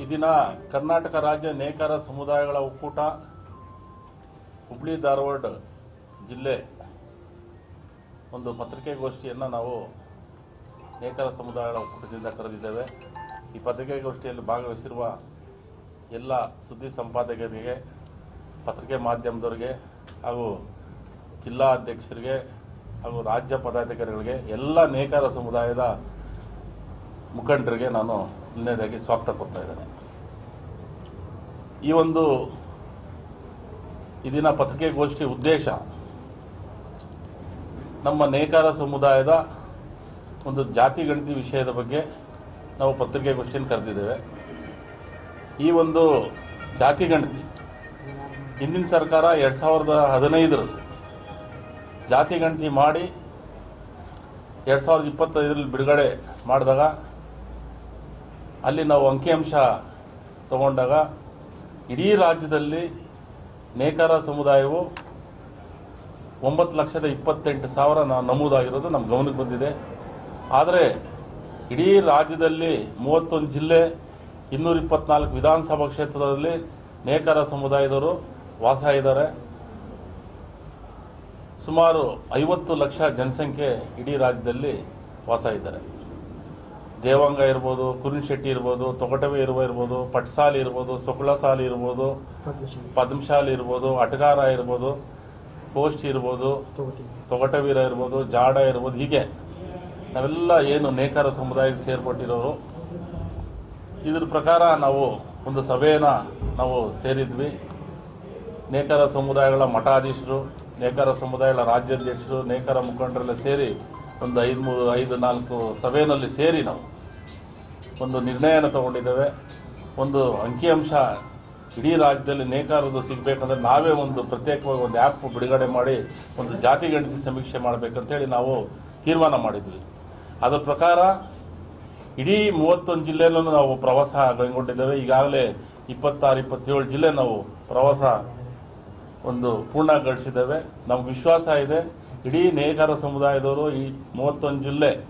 ಈ ದಿನ ಕರ್ನಾಟಕ ರಾಜ್ಯ ನೇಕಾರ ಸಮುದಾಯಗಳ ಒಕ್ಕೂಟ, ಹುಬ್ಳಿ ಧಾರವಾಡ ಜಿಲ್ಲೆ ಒಂದು ಪತ್ರಿಕೆಗೋಷ್ಠಿಯನ್ನು ನಾವು ನೇಕಾರ ಸಮುದಾಯಗಳ ಒಕ್ಕೂಟದಿಂದ ಕರೆದಿದ್ದೇವೆ. ಈ ಪತ್ರಿಕೆಗೋಷ್ಠಿಯಲ್ಲಿ ಭಾಗವಹಿಸಿರುವ ಎಲ್ಲ ಸುದ್ದಿ ಸಂಪಾದಕರಿಗೆ, ಪತ್ರಿಕೆ ಮಾಧ್ಯಮದವರಿಗೆ ಹಾಗೂ ಜಿಲ್ಲಾ ಅಧ್ಯಕ್ಷರಿಗೆ ಹಾಗೂ ರಾಜ್ಯ ಪದಾಧಿಕಾರಿಗಳಿಗೆ, ಎಲ್ಲ ನೇಕಾರ ಸಮುದಾಯದ ಮುಖಂಡರಿಗೆ ನಾನು ಮೊದಲನೇದಾಗಿ ಸ್ವಾಗತ ಕೊಡ್ತಾ ಇದ್ದಾನೆ. ಈ ಒಂದು ಇದಿನ ಪತ್ರಿಕೆ ಪತ್ರಿಕೆಗೋಷ್ಠಿ ಉದ್ದೇಶ ನಮ್ಮ ನೇಕಾರ ಸಮುದಾಯದ ಒಂದು ಜಾತಿ ಗಣತಿ ವಿಷಯದ ಬಗ್ಗೆ ನಾವು ಪತ್ರಿಕೆಗೋಷ್ಠಿಯನ್ನು ಕರೆದಿದ್ದೇವೆ. ಈ ಒಂದು ಜಾತಿ ಗಣತಿ ಹಿಂದಿನ ಸರ್ಕಾರ ಎರಡು ಸಾವಿರದ ಹದಿನೈದರಲ್ಲಿ ಜಾತಿ ಗಣತಿ ಮಾಡಿ ಎರಡು ಸಾವಿರದ ಇಪ್ಪತ್ತೈದರಲ್ಲಿ ಬಿಡುಗಡೆ ಮಾಡಿದಾಗ ಅಲ್ಲಿ ನಾವು ಅಂಕಿಅಂಶ ತಗೊಂಡಾಗ ಇಡೀ ರಾಜ್ಯದಲ್ಲಿ ನೇಕಾರ ಸಮುದಾಯವು ಒಂಬತ್ತು ಲಕ್ಷದ ಇಪ್ಪತ್ತೆಂಟು ಸಾವಿರ ನಮೂದಾಗಿರೋದು ನಮ್ಮ ಗಮನಕ್ಕೆ ಬಂದಿದೆ. ಆದರೆ ಇಡೀ ರಾಜ್ಯದಲ್ಲಿ ಮೂವತ್ತೊಂದು ಜಿಲ್ಲೆ, ಇನ್ನೂರ ಇಪ್ಪತ್ನಾಲ್ಕು ವಿಧಾನಸಭಾ ಕ್ಷೇತ್ರದಲ್ಲಿ ನೇಕಾರ ಸಮುದಾಯದವರು ವಾಸ ಇದ್ದಾರೆ ಸುಮಾರು ಐವತ್ತು ಲಕ್ಷ ಜನಸಂಖ್ಯೆ ಇಡೀ ರಾಜ್ಯದಲ್ಲಿ ವಾಸ ಇದ್ದಾರೆ ದೇವಂಗ ಇರ್ಬೋದು ಕುರಿನ್ ಶೆಟ್ಟಿ ಇರ್ಬೋದು ತೊಗಟವೆ ಇರುವ ಇರ್ಬೋದು ಪಟ್ಸಾಲಿ ಇರ್ಬೋದು ಸೊಕಳಸಾಲಿ ಇರ್ಬೋದು ಪದ್ಮಶಾಲಿ ಇರ್ಬೋದು ಅಟಗಾರ ಇರ್ಬೋದು ಪೋಸ್ಟ್ ಇರ್ಬೋದು ತೊಗಟವೀರ ಇರ್ಬೋದು ಜಾಡ ಇರ್ಬೋದು ಹೀಗೆ. ನಾವೆಲ್ಲ ಏನು ನೇಕಾರ ಸಮುದಾಯಕ್ಕೆ ಸೇರ್ಪಟ್ಟಿರೋರು ಇದ್ರ ಪ್ರಕಾರ ನಾವು ಒಂದು ಸಭೆಯನ್ನ ನಾವು ಸೇರಿದ್ವಿ. ನೇಕಾರ ಸಮುದಾಯಗಳ ಮಠಾಧೀಶರು ನೇಕಾರ ಸಮುದಾಯಗಳ ರಾಜ್ಯಾಧ್ಯಕ್ಷರು ನೇಕಾರ ಮುಖಂಡರೆಲ್ಲ ಸೇರಿ ಒಂದು ಐದು ಮೂರು ಐದು ನಾಲ್ಕು ಸಭೆಯಲ್ಲಿ ಸೇರಿ ನಾವು ಒಂದು ನಿರ್ಣಯನ ತಗೊಂಡಿದ್ದೇವೆ. ಒಂದು ಅಂಕಿಅಂಶ ಇಡೀ ರಾಜ್ಯದಲ್ಲಿ ನೇಕಾರದು ಸಿಗಬೇಕಂದ್ರೆ ನಾವೇ ಒಂದು ಪ್ರತ್ಯೇಕವಾಗಿ ಒಂದು ಆ್ಯಪ್ ಬಿಡುಗಡೆ ಮಾಡಿ ಒಂದು ಜಾತಿ ಗಣತಿ ಸಮೀಕ್ಷೆ ಮಾಡಬೇಕಂತೇಳಿ ನಾವು ತೀರ್ಮಾನ ಮಾಡಿದ್ವಿ. ಅದರ ಪ್ರಕಾರ ಇಡೀ ಮೂವತ್ತೊಂದು ಜಿಲ್ಲೆಯಲ್ಲೂ ನಾವು ಪ್ರವಾಸ ಕೈಗೊಂಡಿದ್ದೇವೆ. ಈಗಾಗಲೇ ಇಪ್ಪತ್ತಾರು, ಇಪ್ಪತ್ತೇಳು ಜಿಲ್ಲೆ ನಾವು ಪ್ರವಾಸ ಒಂದು ಪೂರ್ಣಗೊಳಿಸಿದ್ದೇವೆ. ನಮ್ಗೆ ವಿಶ್ವಾಸ ಇದೆ. ಇಡೀ ನೇಕಾರ ಸಮುದಾಯದವರು ಈ ಮೂವತ್ತೊಂದು ಜಿಲ್ಲೆ,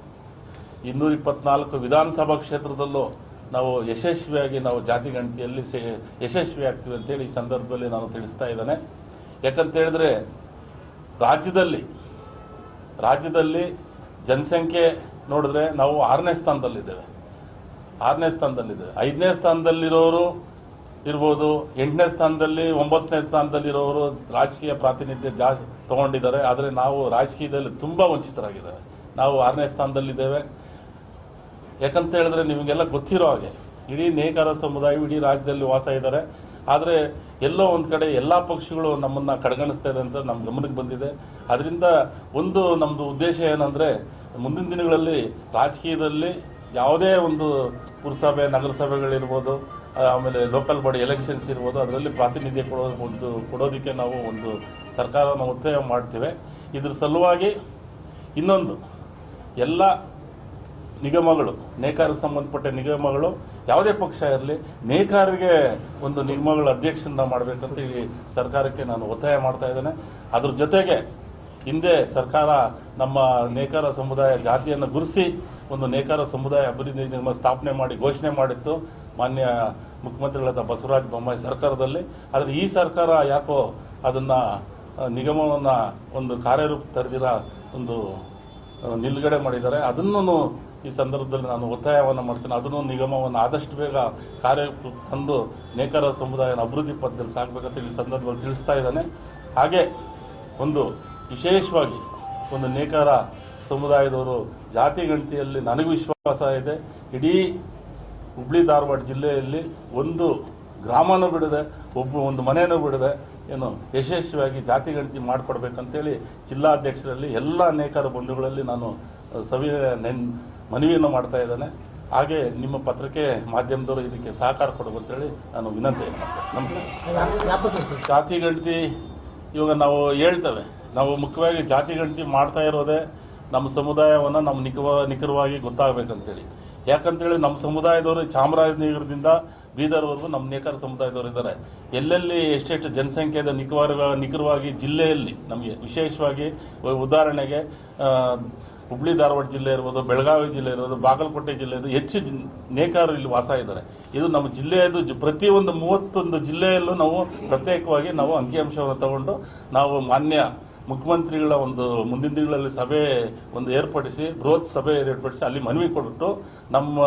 ಇನ್ನೂರ ಇಪ್ಪತ್ನಾಲ್ಕು ವಿಧಾನಸಭಾ ಕ್ಷೇತ್ರದಲ್ಲೂ ನಾವು ಯಶಸ್ವಿಯಾಗಿ ನಾವು ಜಾತಿ ಗಣತಿಯಲ್ಲಿ ಸೇ, ಯಶಸ್ವಿ ಆಗ್ತೀವಿ ಅಂತೇಳಿ ಈ ಸಂದರ್ಭದಲ್ಲಿ ನಾನು ತಿಳಿಸ್ತಾ ಇದ್ದೇನೆ. ಯಾಕಂತ ಹೇಳಿದ್ರೆ, ರಾಜ್ಯದಲ್ಲಿ ರಾಜ್ಯದಲ್ಲಿ ಜನಸಂಖ್ಯೆ ನೋಡಿದ್ರೆ ನಾವು ಆರನೇ ಸ್ಥಾನದಲ್ಲಿದ್ದೇವೆ. ಆರನೇ ಸ್ಥಾನದಲ್ಲಿದ್ದೇವೆ. ಐದನೇ ಸ್ಥಾನದಲ್ಲಿರೋರು ಇರ್ಬೋದು ಎಂಟನೇ ಸ್ಥಾನದಲ್ಲಿ, ಒಂಬತ್ತನೇ ಸ್ಥಾನದಲ್ಲಿರೋರು ರಾಜಕೀಯ ಪ್ರಾತಿನಿಧ್ಯ ಜಾಸ್ತಿ ತಗೊಂಡಿದ್ದಾರೆ. ಆದರೆ ನಾವು ರಾಜಕೀಯದಲ್ಲಿ ತುಂಬ ವಂಚಿತರಾಗಿದ್ದೇವೆ ನಾವು ಆರನೇ ಸ್ಥಾನದಲ್ಲಿದ್ದೇವೆ. ಯಾಕಂತ ಹೇಳಿದ್ರೆ ನಿಮಗೆಲ್ಲ ಗೊತ್ತಿರೋ ಹಾಗೆ, ಇಡೀ ನೇಕಾರ ಸಮುದಾಯ, ಇಡೀ ರಾಜ್ಯದಲ್ಲಿ ವಾಸ ಇದ್ದಾರೆ. ಆದರೆ ಎಲ್ಲೋ ಒಂದು ಕಡೆ ಎಲ್ಲ ಪಕ್ಷಗಳು ನಮ್ಮನ್ನು ಕಡೆಗಣಿಸ್ತಾ ಇದೆ ಅಂತ ನಮ್ಮ ಗಮನಕ್ಕೆ ಬಂದಿದೆ. ಅದರಿಂದ ಒಂದು ನಮ್ಮದು ಉದ್ದೇಶ ಏನಂದರೆ, ಮುಂದಿನ ದಿನಗಳಲ್ಲಿ ರಾಜಕೀಯದಲ್ಲಿ ಯಾವುದೇ ಒಂದು ಪುರಸಭೆ, ನಗರಸಭೆಗಳಿರ್ಬೋದು ಆಮೇಲೆ ಲೋಕಲ್ ಬಾಡಿ ಎಲೆಕ್ಷನ್ಸ್ ಇರ್ಬೋದು, ಅದರಲ್ಲಿ ಪ್ರಾತಿನಿಧ್ಯ ಕೊಡೋ ಒಂದು, ಕೊಡೋದಕ್ಕೆ ನಾವು ಒಂದು ಸರ್ಕಾರವನ್ನು ಒತ್ತಾಯ ಮಾಡ್ತೇವೆ. ಇದ್ರ ಸಲುವಾಗಿ ಇನ್ನೊಂದು, ಎಲ್ಲ ನಿಗಮಗಳು ನೇಕಾರಿಗೆ ಸಂಬಂಧಪಟ್ಟ ನಿಗಮಗಳು, ಯಾವುದೇ ಪಕ್ಷ ಇರಲಿ, ನೇಕಾರಿಗೆ ಒಂದು ನಿಗಮಗಳ ಅಧ್ಯಕ್ಷನ ಮಾಡಬೇಕಂತ ಈ ಸರ್ಕಾರಕ್ಕೆ ನಾನು ಒತ್ತಾಯ ಮಾಡ್ತಾ ಇದ್ದೇನೆ. ಅದ್ರ ಜೊತೆಗೆ ಹಿಂದೆ ಸರ್ಕಾರ ನಮ್ಮ ನೇಕಾರ ಸಮುದಾಯ ಜಾತಿಯನ್ನು ಗುರುಸಿ, ಒಂದು ನೇಕಾರ ಸಮುದಾಯ ಅಭಿವೃದ್ಧಿ ನಿಗಮ ಸ್ಥಾಪನೆ ಮಾಡಿ, ಘೋಷಣೆ ಮಾಡಿತ್ತು. ಮಾನ್ಯ ಮುಖ್ಯಮಂತ್ರಿಗಳಾದ ಬಸವರಾಜ ಬೊಮ್ಮಾಯಿ ಸರ್ಕಾರದಲ್ಲಿ. ಆದರೆ ಈ ಸರ್ಕಾರ ಯಾಕೋ ಅದನ್ನು ನಿಗಮವನ್ನು ಒಂದು ಕಾರ್ಯರೂಪ ತರದಿರ ಒಂದು ನಿಲುಗಡೆ ಮಾಡಿದ್ದಾರೆ. ಅದನ್ನು ಈ ಸಂದರ್ಭದಲ್ಲಿ ನಾನು ಒತ್ತಾಯವನ್ನು ಮಾಡ್ತೇನೆ. ಅದನ್ನು ನಿಗಮವನ್ನು ಆದಷ್ಟು ಬೇಗ ಕಾರ್ಯ ತಂದು ನೇಕಾರ ಸಮುದಾಯನ ಅಭಿವೃದ್ಧಿ ಪಥದಲ್ಲಿ ಸಾಕಬೇಕಂತ ಈ ಸಂದರ್ಭದಲ್ಲಿ ತಿಳಿಸ್ತಾ ಇದ್ದಾನೆ. ಹಾಗೆ ಒಂದು ವಿಶೇಷವಾಗಿ ಒಂದು ನೇಕಾರ ಸಮುದಾಯದವರು ಜಾತಿ ಗಣತಿಯಲ್ಲಿ ನನಗೆ ವಿಶ್ವಾಸ ಇದೆ. ಇಡೀ ಹುಬ್ಳಿ ಧಾರವಾಡ ಜಿಲ್ಲೆಯಲ್ಲಿ ಒಂದು ಗ್ರಾಮನೂ ಬಿಡದೆ, ಒಬ್ಬ ಒಂದು ಮನೆಯೂ ಬಿಡದೆ ಏನು ಯಶಸ್ವಿಯಾಗಿ ಜಾತಿ ಗಣತಿ ಮಾಡಿಕೊಡ್ಬೇಕಂತೇಳಿ ಜಿಲ್ಲಾಧ್ಯಕ್ಷರಲ್ಲಿ ಎಲ್ಲ ನೇಕಾರ ಬಂಧುಗಳಲ್ಲಿ ನಾನು ಸವಿ, ನೆನ್, ಮನವಿಯನ್ನು ಮಾಡ್ತಾ ಇದ್ದೇನೆ. ಹಾಗೆ ನಿಮ್ಮ ಪತ್ರಿಕೆ ಮಾಧ್ಯಮದವರು ಇದಕ್ಕೆ ಸಹಕಾರ ಕೊಡುವಂತೇಳಿ ನಾನು ವಿನಂತಿ ನಮಸ್ಕಾರ ಜಾತಿ ಗಣತಿ ಇವಾಗ ನಾವು ಹೇಳ್ತೇವೆ. ನಾವು ಮುಖ್ಯವಾಗಿ ಜಾತಿ ಗಣತಿ ಮಾಡ್ತಾ ಇರೋದೇ ನಮ್ಮ ಸಮುದಾಯವನ್ನು ನಮ್ಮ ನಿಖವ, ನಿಖರವಾಗಿ ಗೊತ್ತಾಗಬೇಕಂತೇಳಿ. ಯಾಕಂತೇಳಿ ನಮ್ಮ ಸಮುದಾಯದವರು ಚಾಮರಾಜನಗರದಿಂದ ಬೀದರ್ವರೆಗೂ ನಮ್ಮ ನೇಕಾರ ಸಮುದಾಯದವರು ಇದ್ದಾರೆ. ಎಲ್ಲೆಲ್ಲಿ ಎಷ್ಟೆಷ್ಟು ಜನಸಂಖ್ಯೆದ ನಿಖರ ನಿಖರವಾಗಿ ಜಿಲ್ಲೆಯಲ್ಲಿ ನಮಗೆ ವಿಶೇಷವಾಗಿ ಉದಾಹರಣೆಗೆ ಹುಬ್ಳಿ ಧಾರವಾಡ ಜಿಲ್ಲೆ ಇರ್ಬೋದು, ಬೆಳಗಾವಿ ಜಿಲ್ಲೆ ಇರ್ಬೋದು, ಬಾಗಲಕೋಟೆ ಜಿಲ್ಲೆ ಇರೋದು ಹೆಚ್ಚು ನೇಕಾರರು ಇಲ್ಲಿ ವಾಸ ಇದ್ದಾರೆ. ಇದು ನಮ್ಮ ಜಿಲ್ಲೆಯದು ಪ್ರತಿಯೊಂದು ಮೂವತ್ತೊಂದು ಜಿಲ್ಲೆಯಲ್ಲೂ ನಾವು ಪ್ರತ್ಯೇಕವಾಗಿ ನಾವು ಅಂಕಿಅಂಶವನ್ನು ತಗೊಂಡು ನಾವು ಮಾನ್ಯ ಮುಖ್ಯಮಂತ್ರಿಗಳ ಒಂದು ಮುಂದಿನ ದಿನಗಳಲ್ಲಿ ಸಭೆ ಒಂದು ಏರ್ಪಡಿಸಿ, ಬೃಹತ್ ಸಭೆ ಏರ್ಪಡಿಸಿ ಅಲ್ಲಿ ಮನವಿ ಕೊಟ್ಟು ನಮ್ಮ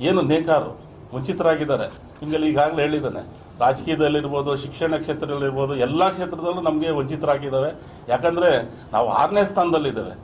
ಏನು ನೇಕಾರು ವಂಚಿತರಾಗಿದ್ದಾರೆ ಹಿಂಗಲ್ಲಿ ಈಗಾಗಲೇ ಹೇಳಿದ್ದಾನೆ. ರಾಜಕೀಯದಲ್ಲಿರ್ಬೋದು, ಶಿಕ್ಷಣ ಕ್ಷೇತ್ರದಲ್ಲಿರ್ಬೋದು, ಎಲ್ಲ ಕ್ಷೇತ್ರದಲ್ಲೂ ನಮಗೆ ವಂಚಿತರಾಗಿದ್ದಾವೆ. ಯಾಕಂದರೆ ನಾವು ಆರನೇ ಸ್ಥಾನದಲ್ಲಿದ್ದೇವೆ.